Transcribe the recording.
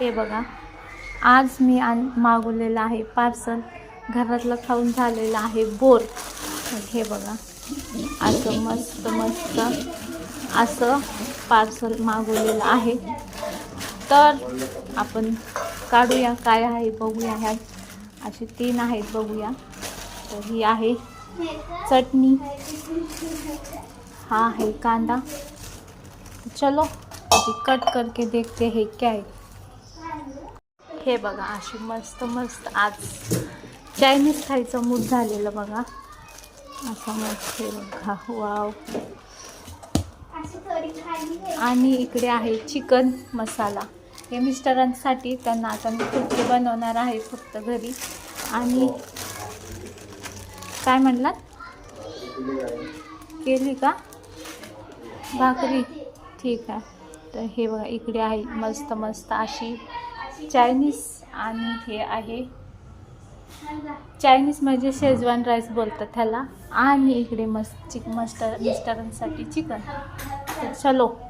हे बघा. आज मी आण मागवलेलं आहे पार्सल घरातलं खाऊन झालेलं आहे बोर. हे बघा. असं मस्त मस्त असं पार्सल मागवलेलं आहे. तर आपण काढूया काय आहे बघूया ह्या. असे तीन आहेत बघूया. तर ही आहे चटणी. हा है कांदा. चलो अभी कट करके देखते हैं क्या है हे बघा अशी मस्त मस्त आज चायनीज खायचं मूड झालेलं बघा. असं मस्त हे बघा वाव आणि इकडे आहे चिकन मसाला. हे मिस्टरांसाठी त्यांना आता मी कुर्ती बनवणार आहे फक्त घरी. आणि काय म्हणलात? केली का? भाकरी. ठीक आहे. तर हे बघा इकडे आहे मस्त मस्त अशी चायनीज आणि हे आहे. चायनीज म्हणजे शेजवान राईस बोलतात त्याला. आणि इकडे मस्त चिक मस्टर मिस्टरांसाठी चिकन. तर चलो.